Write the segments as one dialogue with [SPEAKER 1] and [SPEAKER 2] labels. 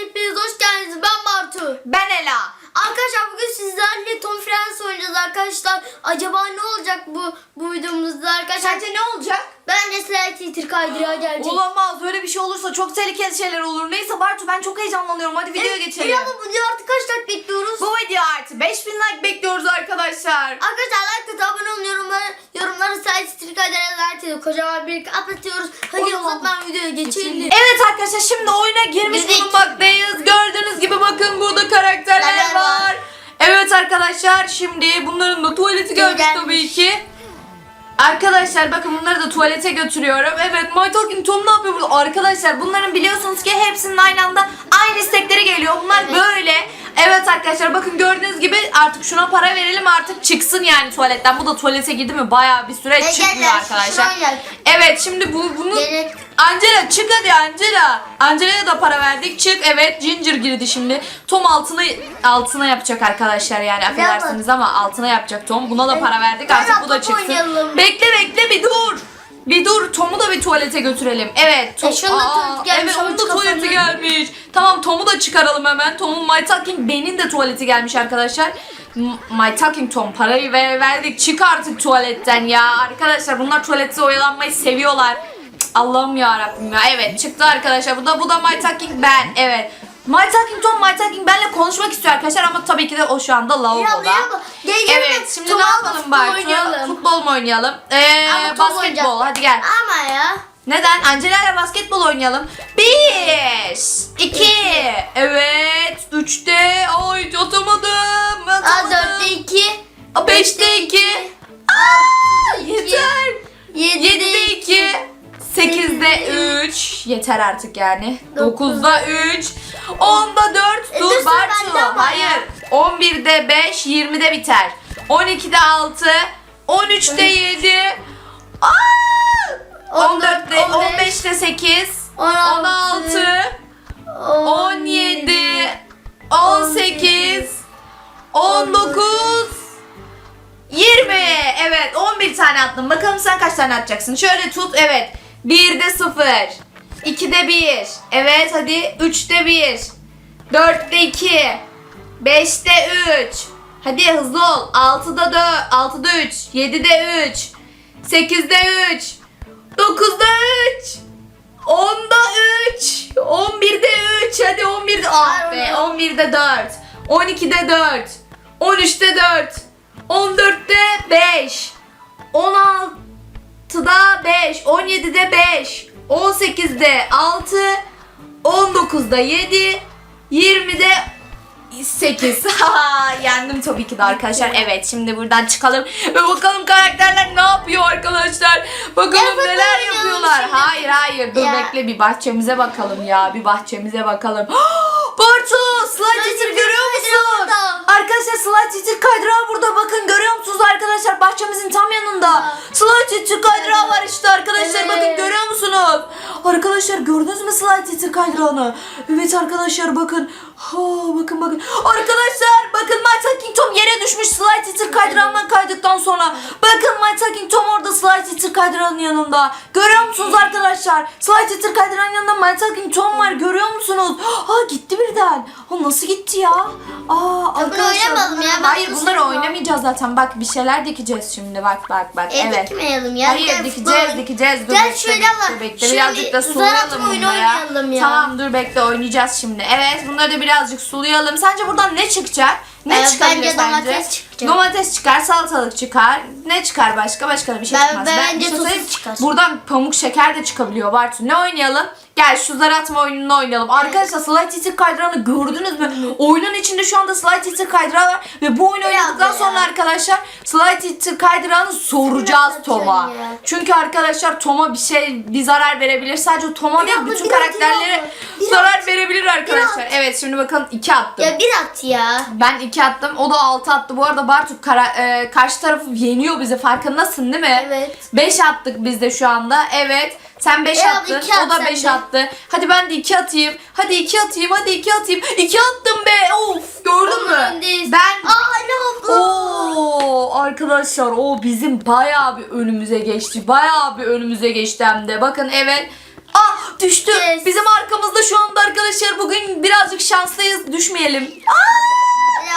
[SPEAKER 1] hepiniz hoş geldiniz. Ben Bartu.
[SPEAKER 2] Ben Ela.
[SPEAKER 1] Arkadaşlar bugün sizlerle Tom Friends oynayacağız arkadaşlar. Acaba ne olacak bu bu videomuzda arkadaşlar?
[SPEAKER 2] Sence ne olacak?
[SPEAKER 1] Bence Slide Teacher kaydırağı gelecek.
[SPEAKER 2] Olamaz. Öyle bir şey olursa çok tehlikeli şeyler olur. Neyse Bartu ben çok heyecanlanıyorum. Hadi videoya geçelim.
[SPEAKER 1] Ya bu video artık kaç like bekliyoruz?
[SPEAKER 2] Bu video artı 5000 like bekliyoruz arkadaşlar.
[SPEAKER 1] Arkadaşlar like atıp abone olun yorumlara, yorumlara Slide Teacher kaydırağı gelecek. Kocaman bir atlatıyoruz. Hadi
[SPEAKER 2] Olamaz.
[SPEAKER 1] uzatmadan videoya geçelim.
[SPEAKER 2] Evet arkadaşlar şimdi girmiş
[SPEAKER 1] Girdik.
[SPEAKER 2] bulunmaktayız. Gördüğünüz gibi bakın burada karakterler
[SPEAKER 1] var?
[SPEAKER 2] Evet arkadaşlar şimdi bunların da tuvaleti Gelmiş. tabii ki. Arkadaşlar bakın bunları da tuvalete götürüyorum. Evet My Talking Tom ne yapıyor burada? Arkadaşlar bunların biliyorsunuz ki hepsinin aynı anda aynı istekleri geliyor. Bunlar
[SPEAKER 1] Evet.
[SPEAKER 2] böyle. Evet arkadaşlar bakın gördüğünüz gibi artık şuna para verelim artık çıksın yani tuvaletten. Bu da tuvalete girdi mi bayağı bir süre
[SPEAKER 1] gel,
[SPEAKER 2] çıkmıyor arkadaşlar. Evet şimdi bu bunu
[SPEAKER 1] Gerek.
[SPEAKER 2] Angela çık hadi Angela. Angela'ya da para verdik. Çık evet Ginger girdi şimdi. Tom altına altına yapacak arkadaşlar yani affedersiniz ama altına yapacak Tom. Buna da para verdik artık bu da çıksın. Bekle bekle bir dur. Bir dur Tom'u da bir tuvalete götürelim. Evet. Tom,
[SPEAKER 1] E, gelmiş,
[SPEAKER 2] Evet onun da tuvaleti
[SPEAKER 1] kafanı-
[SPEAKER 2] gelmiş. Tamam Tom'u da çıkaralım hemen. Tom'un My Talking Ben'in de tuvaleti gelmiş arkadaşlar. My Talking Tom parayı ver, verdik. Çık artık tuvaletten ya. Arkadaşlar bunlar tuvalette oyalanmayı seviyorlar. Allah'ım ya Rabbim ya. Evet çıktı arkadaşlar. Bu da bu da My Talking Ben. Evet. My Talking Tom My Talking Ben'le konuşmak istiyor arkadaşlar ama tabii ki de o şu anda lavaboda. Evet şimdi ne
[SPEAKER 1] al,
[SPEAKER 2] yapalım
[SPEAKER 1] oynayalım.
[SPEAKER 2] Futbol mu oynayalım? Ee, basketbol hadi gel.
[SPEAKER 1] Ama ya.
[SPEAKER 2] Neden? Angela ile basketbol oynayalım. Bir, iki, evet, üçte, ay atamadım,
[SPEAKER 1] Aa
[SPEAKER 2] atamadım.
[SPEAKER 1] dörtte iki.
[SPEAKER 2] Aa, beşte iki, Aa, yeter.
[SPEAKER 1] Yedide
[SPEAKER 2] iki, sekizde üç, yeter artık yani. Dokuzda üç, onda dört,
[SPEAKER 1] E, dur,
[SPEAKER 2] dur
[SPEAKER 1] sıra bende
[SPEAKER 2] Bartu,
[SPEAKER 1] ama
[SPEAKER 2] hayır. On birde beş, yirmide biter. On ikide altı, on üçte yedi, Aa!
[SPEAKER 1] On dört,
[SPEAKER 2] 14'te,
[SPEAKER 1] on beş,
[SPEAKER 2] 15'te 8,
[SPEAKER 1] on altı,
[SPEAKER 2] 16, 17, 18, 19, 20. Evet 11 tane attım. Bakalım sen kaç tane atacaksın. Şöyle tut. Evet. 1'de 0. 2'de 1. Evet hadi. 3'te 1. 4'te 2. 5'te 3. Hadi hızlı ol. 6'da 4. 6'da 3. 7'de 3. 8'de 3. 9'da 3. 10'da 3. 11'de 3. Hadi 11'de. Ah be. 11'de 4. 12'de 4. 13'te 4. 14'te 5. 16'da 5. 17'de 5. 18'de 6. 19'da 7. 20'de 8. Ha, Yendim tabii ki de arkadaşlar. Evet şimdi buradan çıkalım ve bakalım karakterler ne yapıyor arkadaşlar. Bakalım
[SPEAKER 1] Ya,
[SPEAKER 2] neler
[SPEAKER 1] bakalım
[SPEAKER 2] yapıyorlar.
[SPEAKER 1] şimdi.
[SPEAKER 2] Hayır hayır dur
[SPEAKER 1] Ya.
[SPEAKER 2] bekle bir bahçemize bakalım ya. Bir bahçemize bakalım. Bartu slide teacher görüyor musun?
[SPEAKER 1] burada.
[SPEAKER 2] Arkadaşlar slide teacher kaydırağı burada bakın görüyor musunuz arkadaşlar bahçemizin tam yanında. Slide teacher kaydırağı var işte arkadaşlar
[SPEAKER 1] Evet.
[SPEAKER 2] bakın görüyor musunuz? Arkadaşlar gördünüz mü slide teacher kaydırağını? Evet arkadaşlar bakın. Ha, bakın bakın. Arkadaşlar düşmüş slide teacher kaydırağından kaydıktan sonra. Bakın My Talking Tom orada slide teacher kaydırağının yanında. Görüyor musunuz arkadaşlar? Slide teacher kaydırağının yanında My Talking Tom var görüyor musunuz? Ha gitti birden. Ha nasıl gitti ya? Aa arkadaşlar.
[SPEAKER 1] oynamayalım ya, ben
[SPEAKER 2] Hayır bunları
[SPEAKER 1] sevmem.
[SPEAKER 2] oynamayacağız zaten. Bak bir şeyler dikeceğiz şimdi. Bak bak bak.
[SPEAKER 1] E,
[SPEAKER 2] evet.
[SPEAKER 1] dikmeyelim ya.
[SPEAKER 2] Hayır
[SPEAKER 1] Gel
[SPEAKER 2] dikeceğiz
[SPEAKER 1] futbol.
[SPEAKER 2] dikeceğiz. Dur
[SPEAKER 1] Gel
[SPEAKER 2] bekle,
[SPEAKER 1] şöyle
[SPEAKER 2] bekle,
[SPEAKER 1] bak.
[SPEAKER 2] bekle.
[SPEAKER 1] Şöyle
[SPEAKER 2] Birazcık da sulayalım
[SPEAKER 1] atma oyunu
[SPEAKER 2] bunları.
[SPEAKER 1] oynayalım ya.
[SPEAKER 2] Tamam dur bekle oynayacağız şimdi. Evet bunları da birazcık sulayalım. Sence buradan ne çıkacak? Ne
[SPEAKER 1] Ee,
[SPEAKER 2] çıkabilir
[SPEAKER 1] bence domates çıkacak.
[SPEAKER 2] Domates çıkar, salatalık çıkar. Ne çıkar başka? Başka da bir şey
[SPEAKER 1] Ben-
[SPEAKER 2] çıkmaz.
[SPEAKER 1] ben- bence
[SPEAKER 2] şey
[SPEAKER 1] tuzsuz
[SPEAKER 2] söyleyeyim.
[SPEAKER 1] çıkar.
[SPEAKER 2] Buradan pamuk şeker de çıkabiliyor Bartu. Ne oynayalım? Gel şu zar atma oyununu oynayalım. Arkadaşlar slide teacher kaydırağını gördünüz mü? Oyunun içinde şu anda slide teacher kaydırağı var. Ve bu oyunu oynadıktan sonra arkadaşlar slide teacher kaydırağını soracağız Tom'a. Çünkü arkadaşlar Tom'a bir şey bir zarar verebilir. Sadece Tom'a değil bütün karakterlere zarar verebilir arkadaşlar. Evet şimdi bakalım 2 attım.
[SPEAKER 1] Ya bir at ya.
[SPEAKER 2] Ben 2 attım. O da 6 attı. Bu arada Bartu kara, e, karşı tarafı yeniyor bizi. Farkındasın değil mi?
[SPEAKER 1] Evet.
[SPEAKER 2] 5 attık biz de şu anda. Evet. Sen 5
[SPEAKER 1] E,
[SPEAKER 2] attın.
[SPEAKER 1] iki at
[SPEAKER 2] O da
[SPEAKER 1] sen
[SPEAKER 2] 5
[SPEAKER 1] de.
[SPEAKER 2] attı. Hadi ben de 2 atayım. Hadi 2 atayım. Hadi 2 atayım. 2 attım be. Of gördün mü? Ben
[SPEAKER 1] Aa ne oldu?
[SPEAKER 2] Oo arkadaşlar o bizim bayağı bir önümüze geçti. Bayağı bir önümüze geçti hem de. Bakın evet. Ah düştü.
[SPEAKER 1] Yes.
[SPEAKER 2] Bizim arkamızda şu anda arkadaşlar bugün birazcık şanslıyız. Düşmeyelim. Aa!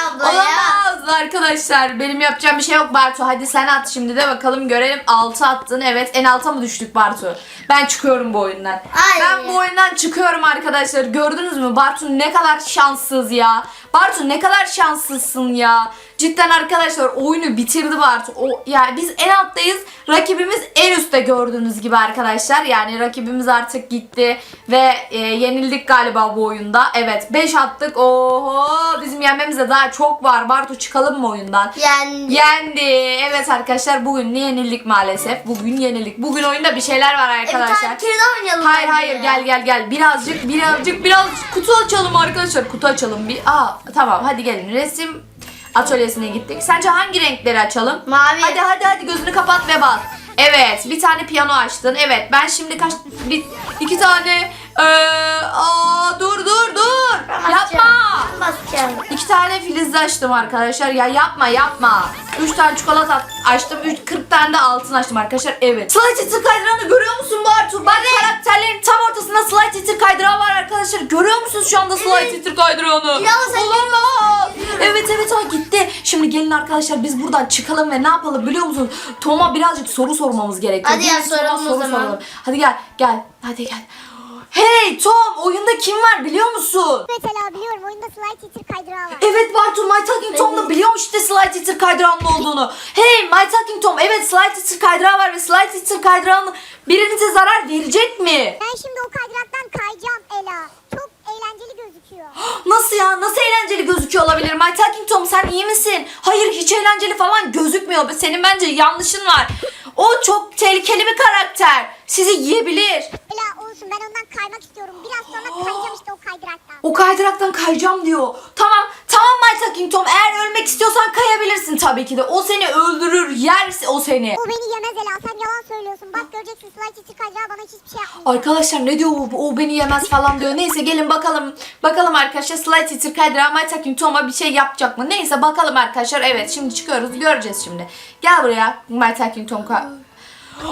[SPEAKER 1] Abla ya.
[SPEAKER 2] Olamaz arkadaşlar. Benim yapacağım bir şey yok Bartu. Hadi sen at şimdi de bakalım görelim. 6 attın. Evet en alta mı düştük Bartu? Ben çıkıyorum bu oyundan.
[SPEAKER 1] Hayır.
[SPEAKER 2] Ben bu oyundan çıkıyorum arkadaşlar. Gördünüz mü? Bartu ne kadar şanssız ya. Bartu ne kadar şanssızsın ya. Cidden arkadaşlar oyunu bitirdi Bartu. O, yani biz en alttayız. Rakibimiz en üstte gördüğünüz gibi arkadaşlar. Yani rakibimiz artık gitti ve e, yenildik galiba bu oyunda. Evet 5 attık. Oho bizim yenmemize daha çok var. Bartu çıkalım mı oyundan?
[SPEAKER 1] Yani
[SPEAKER 2] Yendi. Evet arkadaşlar bugün yenildik maalesef. Bugün yenildik. Bugün oyunda bir şeyler var
[SPEAKER 1] E, bir tane
[SPEAKER 2] arkadaşlar.
[SPEAKER 1] kere daha oynayalım.
[SPEAKER 2] Hayır hayır gel gel gel. Birazcık birazcık birazcık kutu açalım arkadaşlar. Kutu açalım bir. Aa tamam hadi gelin. Resim atölyesine gittik. Sence hangi renkleri açalım?
[SPEAKER 1] Mavi.
[SPEAKER 2] Hadi hadi hadi gözünü kapat ve bas. Evet bir tane piyano açtın. Evet ben şimdi kaç bir iki tane ee, aa dur dur dur.
[SPEAKER 1] Ben
[SPEAKER 2] Yapma.
[SPEAKER 1] Ben basacağım.
[SPEAKER 2] İki tane filizli açtım arkadaşlar. Ya yapma yapma. Üç tane çikolata açtım. Üç, 40 tane de altın açtım arkadaşlar. Evet. Slide Eater kaydıranı görüyor musun Bartu? Bak karakterlerin tam ortasında Slide Eater kaydırağı var arkadaşlar. Görüyor musunuz şu anda Slide
[SPEAKER 1] Evet.
[SPEAKER 2] Eater kaydırağını?
[SPEAKER 1] Ya sen
[SPEAKER 2] Olamaz. Evet evet o gitti. Şimdi gelin arkadaşlar biz buradan çıkalım ve ne yapalım biliyor musunuz? Tom'a birazcık soru sormamız gerekiyor.
[SPEAKER 1] Hadi ya, soralım o zaman.
[SPEAKER 2] Hadi gel gel. Hadi gel. Hey Tom oyunda kim var biliyor musun?
[SPEAKER 3] Mesela biliyorum oyunda slide teacher kaydırağı var.
[SPEAKER 2] Evet Bartu My Talking Tom da biliyormuş işte Slide Teacher kaydırağının olduğunu. Hey My Talking Tom evet Slide Teacher kaydırağı var ve Slide Teacher kaydırağının birinize zarar verecek mi?
[SPEAKER 3] Ben şimdi o kaydıraktan kayacağım Ela. Çok eğlenceli gözüküyor.
[SPEAKER 2] Nasıl ya? Nasıl eğlenceli gözüküyor olabilir? My Talking Tom sen iyi misin? Hayır hiç eğlenceli falan gözükmüyor. Senin bence yanlışın var. O çok tehlikeli bir karakter. Sizi yiyebilir.
[SPEAKER 3] Ben ondan kaymak istiyorum. Biraz sonra kayacağım işte o kaydıraktan.
[SPEAKER 2] O kaydıraktan kayacağım diyor. Tamam, tamam My Talking Tom. Eğer ölmek istiyorsan kayabilirsin tabii ki de. O seni öldürür, yer o seni.
[SPEAKER 3] O beni yemez Ela sen yalan söylüyorsun. Bak göreceksin teacher kaydırağı bana hiçbir şey yapmıyor.
[SPEAKER 2] Arkadaşlar ne diyor o, o beni yemez falan diyor. Neyse gelin bakalım. Bakalım arkadaşlar Slide Teacher kaydırağı My Talking Tom'a bir şey yapacak mı? Neyse bakalım arkadaşlar. Evet şimdi çıkıyoruz. Göreceğiz şimdi. Gel buraya My Talking Tom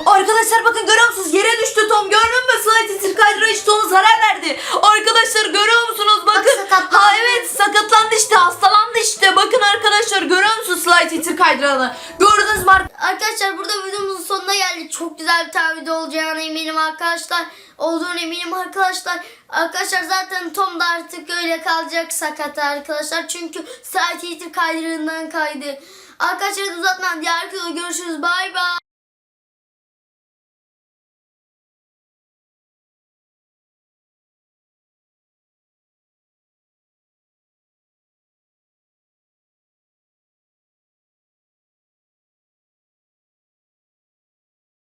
[SPEAKER 2] Arkadaşlar bakın görüyor musunuz? Yere düştü Tom. Gördün mü? Slide kaydırağı işte ona zarar verdi. Arkadaşlar görüyor musunuz? Bakın.
[SPEAKER 1] sakatlandı.
[SPEAKER 2] ha evet sakatlandı işte. Hastalandı işte. Bakın arkadaşlar görüyor musunuz Slide Teacher kaydırağını? Gördünüz mü
[SPEAKER 1] arkadaşlar? Burada videomuzun sonuna geldik. Çok güzel bir tane video olacağına eminim arkadaşlar. Olduğunu eminim arkadaşlar. Arkadaşlar zaten Tom da artık öyle kalacak sakat arkadaşlar. Çünkü saat kaydırığından kaydı. Arkadaşlar uzatmadan diğer videoda görüşürüz. Bay bay.